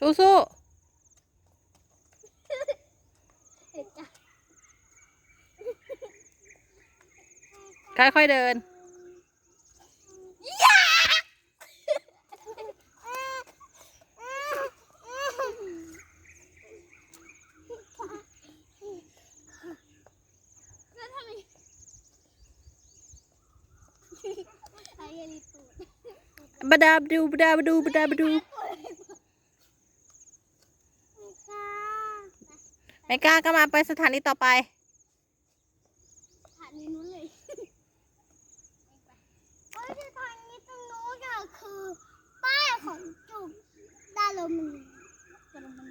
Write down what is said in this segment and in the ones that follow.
สู้สู้ค่อยๆเดินบดาบดูบดาบดูบดาบดู ไม่กล้าก็มาไปสถานีต่อไปผ่านนี้นู้นเลยโอ้ยที่ทางนี้ตรงนู้นอะคือป้ายของจุกดาลมันดาลมัน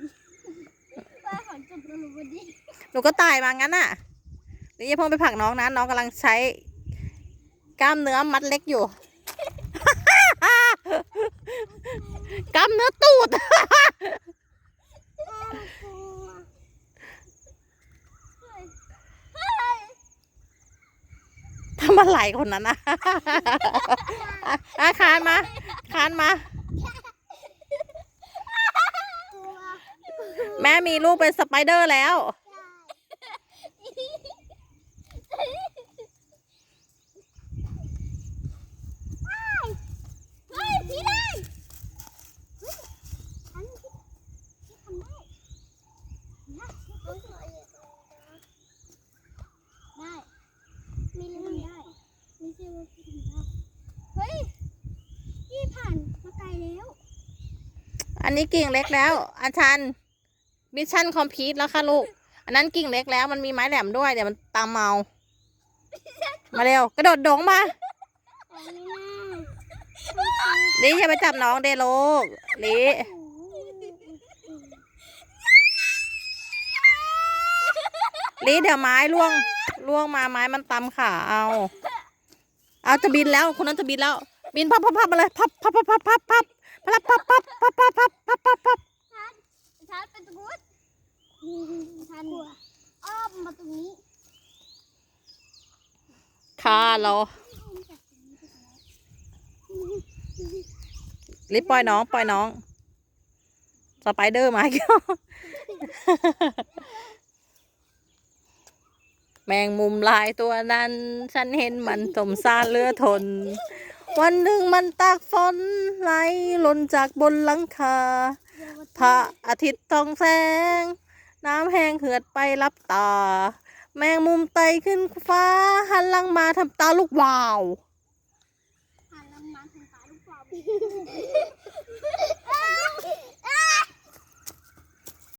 ป้ายของจุกดาลมันดีหนูก็ตายมางั้นน่ะหรืออย่าเพิ่งไปผลักน้องนะน้องกำลังใช้กล้ามเนื้อมัดเล็กอยู่ กล้ามเนื้อตูด ทำอะไรคนนั้นนะอะอะคานมา คานมา แม่มีลูกเป็นสไปเดอร์แล้ว เฮ้ยพี่ได้เฮ้ยอันนี้พี่ทำได้นะเฮ้ยได้ มีเรื่องได้ไม่ใช่ว่าพี่ทำได้ เฮ้ย พี่ผ่านมาไกลแล้ว อันนี้กิ่งเล็กแล้ว อาจารย์มิชชั่นคอมพลีทแล้วค่ะลูก อันนั้นกิ่งเล็กแล้วมันมีไม้แหลมด้วยเดี๋ยวมันตามเมา มาเร็ว กระโดดโดงมาลิอย่าไปจับน้องเดโลกลิลิเดี๋ยวไม้ล่วงล่วงมาไม้มันตำขาเอา เอาจะบินแล้วคนนั้นจะบินแล้ว บินพับพับพับมาเลยพับพับพับพับพับพับพับพับพับพับพับพับพับพับพับชาร์จเป็นตะกรุดทันอ้อมมาตรงนี้ขาเราลิปล่อยน้องปล่อยน้อง สไปเดอร์มาอีกแล้วแมงมุมลายตัวนั้น ฉันเห็นมันสมสาเลือทน วันหนึ่งมันตากฝนไหลหล่นจากบนหลังคา พระอาทิตย์ต้องแสง น้ำแห้งเหือดไปรับตา แมงมุมไต่ขึ้นฟ้า หันหลังมาทำตาลูกวาวผ่านลำมาทางตาลูกบอล